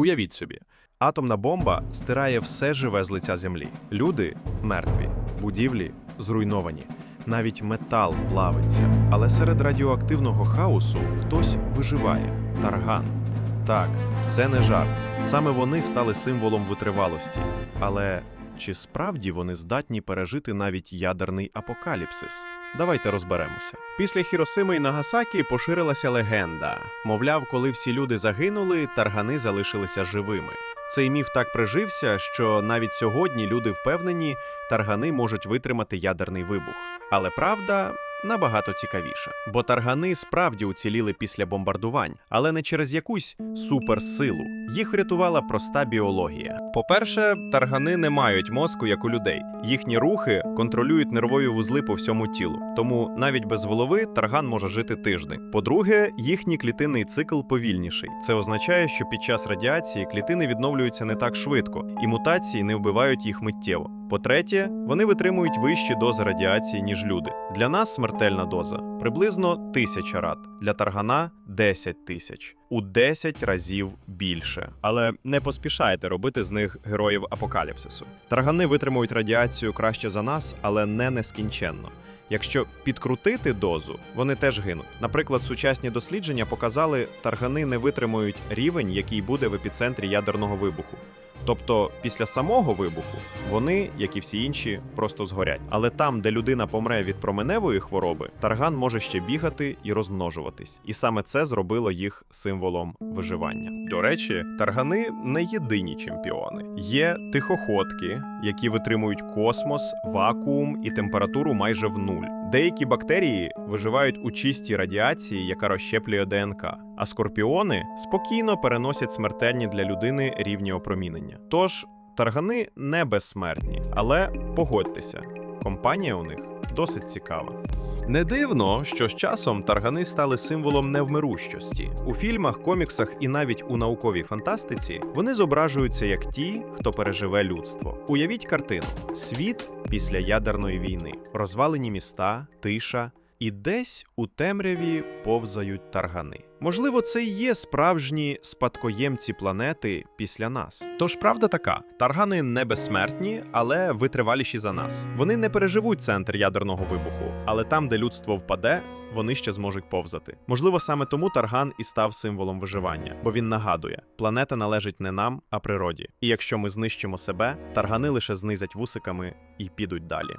Уявіть собі, атомна бомба стирає все живе з лиця землі. Люди мертві, будівлі зруйновані, навіть метал плавиться. Але серед радіоактивного хаосу хтось виживає тарган. Так, це не жарт. Саме вони стали символом витривалості. Але чи справді вони здатні пережити навіть ядерний апокаліпсис? Давайте розберемося. Після Хіросими і Нагасакі поширилася легенда. Мовляв, коли всі люди загинули, таргани залишилися живими. Цей міф так прижився, що навіть сьогодні люди впевнені, таргани можуть витримати ядерний вибух. Але правда набагато цікавіша. Бо таргани справді уціліли після бомбардувань, але не через якусь суперсилу. Їх врятувала проста біологія. По-перше, таргани не мають мозку, як у людей. Їхні рухи контролюють нервові вузли по всьому тілу. Тому навіть без голови тарган може жити тиждень. По-друге, їхній клітинний цикл повільніший. Це означає, що під час радіації клітини відновлюються не так швидко, і мутації не вбивають їх миттєво. По-третє, вони витримують вищі дози радіації, ніж люди. Для нас смертельна доза приблизно тисяча рад, для таргана 10 тисяч у 10 разів більше. Але не поспішайте робити з них героїв апокаліпсису. Таргани витримують радіацію краще за нас, але не нескінченно. Якщо підкрутити дозу, вони теж гинуть. Наприклад, сучасні дослідження показали, таргани не витримують рівень, який буде в епіцентрі ядерного вибуху. Тобто, після самого вибуху вони, як і всі інші, просто згорять. Але там, де людина помре від променевої хвороби, тарган може ще бігати і розмножуватись. І саме це зробило їх символом виживання. До речі, таргани не єдині чемпіони. Є тихоходки, які витримують космос, вакуум і температуру майже в нуль. Деякі бактерії виживають у чистій радіації, яка розщеплює ДНК, а скорпіони спокійно переносять смертельні для людини рівні опромінення. Тож таргани не безсмертні, але погодьтеся, компанія у них досить цікава. Не дивно, що з часом таргани стали символом невмирущості. У фільмах, коміксах і навіть у науковій фантастиці вони зображуються як ті, хто переживе людство. Уявіть картину: світ після ядерної війни, розвалені міста, тиша. І десь у темряві повзають таргани. Можливо, це і є справжні спадкоємці планети після нас. Тож правда така: таргани не безсмертні, але витриваліші за нас. Вони не переживуть центр ядерного вибуху, але там, де людство впаде, вони ще зможуть повзати. Можливо, саме тому тарган і став символом виживання, бо він нагадує: планета належить не нам, а природі. І якщо ми знищимо себе, таргани лише знизять вусиками і підуть далі.